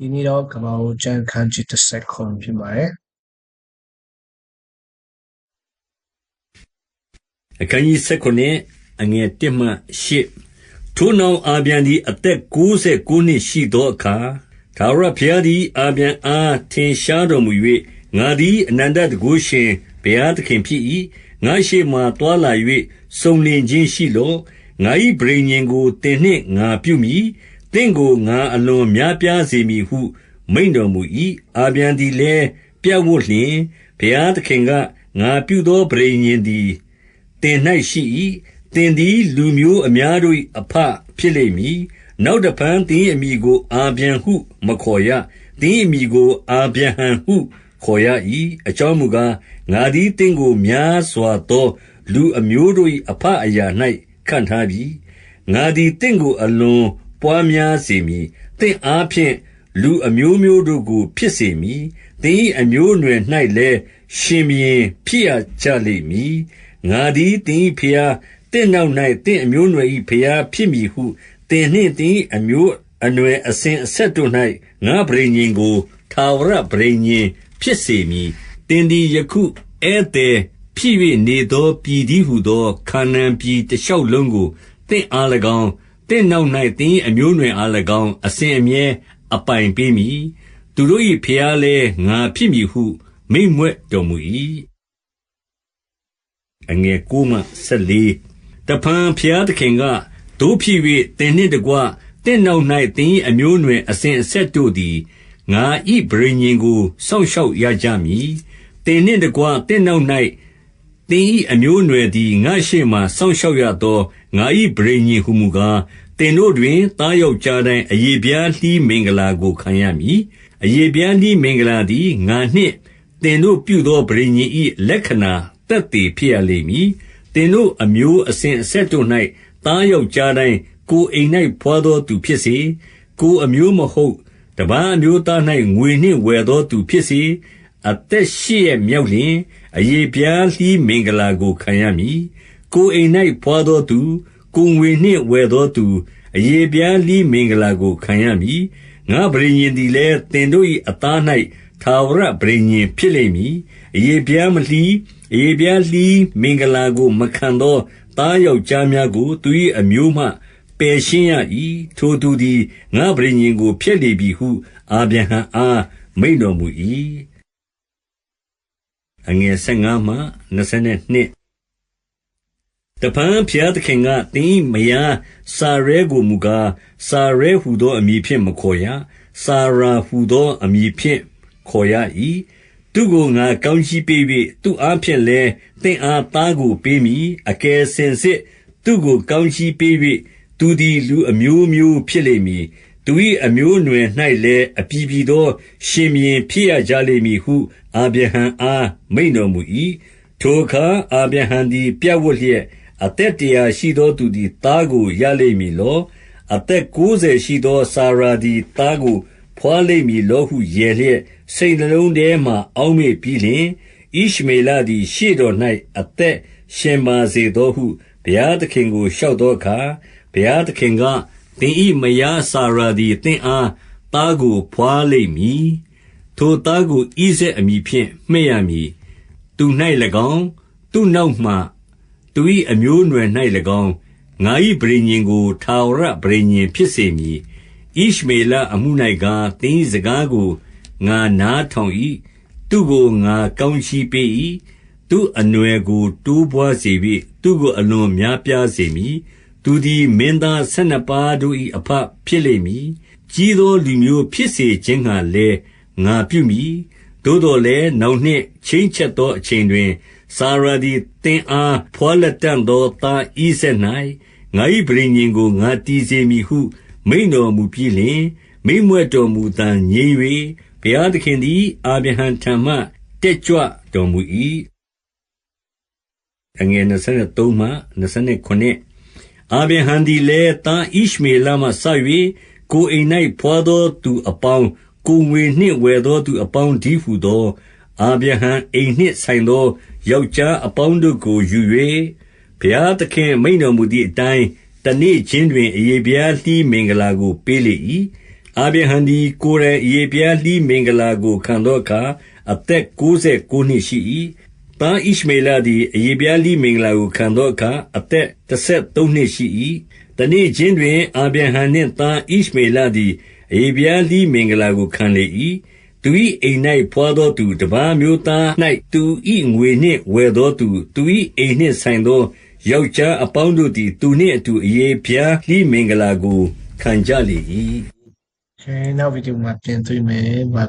ဒီနေ့တော့ကမ္ဘာကိုကျန်ခန်းချစ်တစ်ဆက်ခွန်ဖြစ်ပါတယ်အခန်းကြီး19အငယ်1မှ8ထိုနောက်အာဗျံသည်အသက်69နှစ်ရှိသောအခါသာရဘုရားသည်အာဗျံအားထင်ရှားတော်မူ၍ငါသည်အနန္တတကုရှင်ဘုရားသခင်ဖြစ်၏ငါရှိမှတွာလာ၍စုံလင်ခြင်းရှိလောငါ၏ဗြိဉ္ဉ်ကိုတင်နှင့်ငါပြုမိ တင့်ကို ငါအလွန်များပြားစေမည်ဟု မိန်တော်မူ၏အာဗျံသည်လည်း ပြတ်ဝတ်လျင် ဘုရားသခင်က ငါပြုသောဗြိဉ္ဉ်သည် သင်၌ရှိ၏သင်သည် လူမျိုးအများတို့၏အဖဖြစ်လိမ့်မည် နောက်တဖန် သင်၏အမိကို အာဗျံဟု မခေါ်ရ သင်၏အမိကို အာဗျံဟံဟု ခေါ်ရ၏အကြောင်းမူကား ငါသည် သင်ကို များစွာသော လူအမျိုးတို့၏အဖအရာ၌ခန့်ထားပြီ ငါသည် သင်ကို အလွန် ပွားများစေမည် သင်အားဖြင့် လူအမျိုးမျိုးတို့ကို ဖြစ်စေမည် သင်၏အမျိုးအနွယ်၌လည်း ရှင်ဘုရင်ဖြစ်ရကြလိမ့်မည် ငါသည် သင်၏ဖျားတင့်နောက်၌တင့်အမျိုးအနွယ်၏ဖျားဖြစ်မည်ဟု သင်နှင့်သင်၏အမျိုးအနွယ် အစဉ်အဆက်တို့၌ငါဗြိဉ္ဉ်ကို ထာဝရဗြိဉ္ဉ်ဖြစ်စေမည်တင်သည် ယခု ဧည့်သည်ဖြစ်၍နေသောပြည်သည်ဟုသော ခါနန်ပြည်တစ်လျှောက်လုံးကိုတင့်အား၎င်း တင့်နောက်၌သင်၏အမျိုးအနွယ်အား၎င်း အစဉ်အမြဲအပိုင်ပေးမည် သူတို့၏ဖျားလည်း ငါဖြစ်မည်ဟု မိန့်မြွက်တော်မူ၏အငယ်9မှ14တဖန်ဖျားသခင်ကတို့ဖြစ်၍သင်နှင့်တကွတင့်နောက်၌သင်၏အမျိုးအနွယ်အစဉ်အဆက်တို့သည် ငါဤဗြိဉ္ဉ်ကို စောင့်ရှောက်ရကြမည်တင်နှင့်တကွတင့်နောက်၌ သင်၏အမျိုးအနွယ်သည် ငါရှိမှစောင့်ရှောက်ရသော ငါ၏ဗြိဉ္ဉ်ဟုမူကားတင်တို့တွင်တားယောက်ျားတိုင်းအေပြားလှီးမင်္ဂလာကို ခံရမည်အေပြားလှီးမင်္ဂလာသည် ငါနှင့်တင်တို့ပြုသောဗြိဉ္ဉ်၏လက္ခဏာတက်တည်ဖြစ်ရလိမ့်မည်တင်တို့အမျိုးအစဉ်အဆက်တို့၌တားယောက်ျားတိုင်း ကိုအိမ်၌ဖွာသောသူဖြစ်စေ ကိုအမျိုးမဟုတ် တပန်းအမျိုးသား၌ငွေနှင့်ဝယ်သောသူဖြစ်စေ အသက်ရှိရမြောက်လျင်အေပြားလှီးမင်္ဂလာကို ခံရမည် ကိုအိမ်၌ဖွာသောသူ ကိုငွေနှင့်ဝယ်သောသူအေပြားလှီးမင်္ဂလာကို ခံရမည် ငါဗြိဉ္ဉ်သည်လည်းတင်တို့၏အသား၌သာဝရဗြိဉ္ဉ်ဖြစ်လိမ့်မည်အေပြားမလှီးအေပြားလှီးမင်္ဂလာကို မခံသော သားယောက်ျားများကို သူ၏အမျိုးမှ ပယ်ရှင်းရ၏ထိုသူသည် ငါဗြိဉ္ဉ်ကို ဖျက်လေပြီဟု အာဗြဟံအား မိန့်တော်မူ၏ အငယ်15မှ22တပန်းဖျားသခင်ကတင်းမယားစာရဲကိုမူကားစာရဲဟုသောအမည်ဖြင့်မခေါ်ရစာရာဟုသောအမည်ဖြင့်ခေါ်ရ၏သူကိုငါကောင်းကြီးပေး၍သူအားဖြင့်လည်းသင်အားသားကိုပေးမည်အကယ်စင်စစ်သူကိုကောင်းကြီးပေး၍သူသည်လူအမျိုးမျိုးဖြစ်လိမ့်မည် သူ၏အမျိုးအနွယ်၌လည်း အပြည်ပြည်သော ရှင်ဘုရင်ဖြစ်ရကြလိမ့်မည်ဟု အာဗြဟံအား မိန့်တော်မူ၏ထိုအခါ အာဗြဟံသည် ပြပ်ဝပ်လျက် အသက်တရာရှိသောသူသည် သားကို ရလိမ့်မည်လော အသက် ကိုးဆယ်ရှိသော စာရာသည် သားကိုဖွာလိမ့်မည်လောဟု ရယ်လျက် စိတ်နှလုံးထဲမှအောက်မေ့ပြီးလျှင် ဣရှမေလသည် ရှေ့တော်၌အသက်ရှင်ပါစေသောဟု ဘုရားသခင်ကို လျှောက်သောအခါ ဘုရားသခင်က သင်၏မယားစာရာသည် သင်အား သားကိုဖွာလိမ့်မည် ထိုသားကို ဣဇက်အမည်ဖြင့် မှဲ့ရမည် သူ၌၎င်း သူနောက်မှသူ၏အမျိုးအနွယ်၌၎င်း ငါ၏ဗြိဉ္ဉ်ကို ထာဝရဗြိဉ္ဉ်ဖြစ်စေမည် ဣရှမေလအမှု၌ကား သင်၏စကားကို ငါနားထောင်၏သူကို ငါကောင်းချီးပေး၏သူအနွယ်ကို တိုးပွားစေ၍သူကို အလွန်များပြားစေမည် သူသည်မင်းသားဆယ်နှစ်ပါးတို့၏အဘဖြစ်လိမ့်မည် ကြီးသောလူမျိုးဖြစ်စေခြင်းငှါလည်း ငါပြုမည် သို့တော်လည်း နောက်နှင့်ချင်းချက်သောအချိန်တွင် စာရာသည် သင်အားဖွာလက်တန့်သော သားဣဆက်၌ငါ၏ဗြိဉ္ဉ်ကို ငါတည်စေမည်ဟု မိန်တော်မူပြီးလျှင် မိမ့်မွက်တော်မူတန်ငြိမ်၍ဘုရားသခင်သည် အာဗြဟံထံမှ တက်ကြွတော်မူ၏အငယ်23မှ29 အာဗြဟံသည်လည်း သားဣရှမေလမှစ၍ကိုအိမ်၌ဖွာသောသူအပေါင်း ကိုငွေနှင့်ဝယ်သော သူအပေါင်းဒီဟုသော အာဗြဟံအိမ်နှင့်ဆိုင်သော ယောက်ျားအပေါင်းတို့ကို ယူ၍ဘုရားသခင်မိန်တော်မူသည့်အတိုင်း တနေ့ချင်းတွင်အေပြားလှီးမင်္ဂလာကို ပေးလေ၏အာဗြဟံသည် ကိုယ်တိုင်အရေဖျားလှီးမင်္ဂလာကို ခံသောအခါ အသက်ကိုးဆယ်ကိုးနှစ်ရှိ၏။ သားဣရှမေလသည် အရေဖျားလှီးမင်္ဂလာကိုခံသောအခါ အသက်တဆယ်သုံးနှစ်ရှိ၏။တနေ့ခြင်းတွင် အာဗြဟံနှင့်သားဣရှမေလသည် အရေဖျားလှီးမင်္ဂလာကိုခံလေ၏။သူ၏အိမ်၌ဘွားသောသူ၊တပါးအမျိုးသား၌သူ၏ငွေနှင့်ဝယ်သောသူ၊သူ၏အိမ်နှင့်ဆိုင်သော ယောက်ျားအပေါင်းတို့သည် သူနှင့်အတူ အရေဖျားလှီးမင်္ဂလာကို ခံကြလေ၏။ကဲနောက်ဗီဒယိုမှာ ပြန်တွေ့မယ်။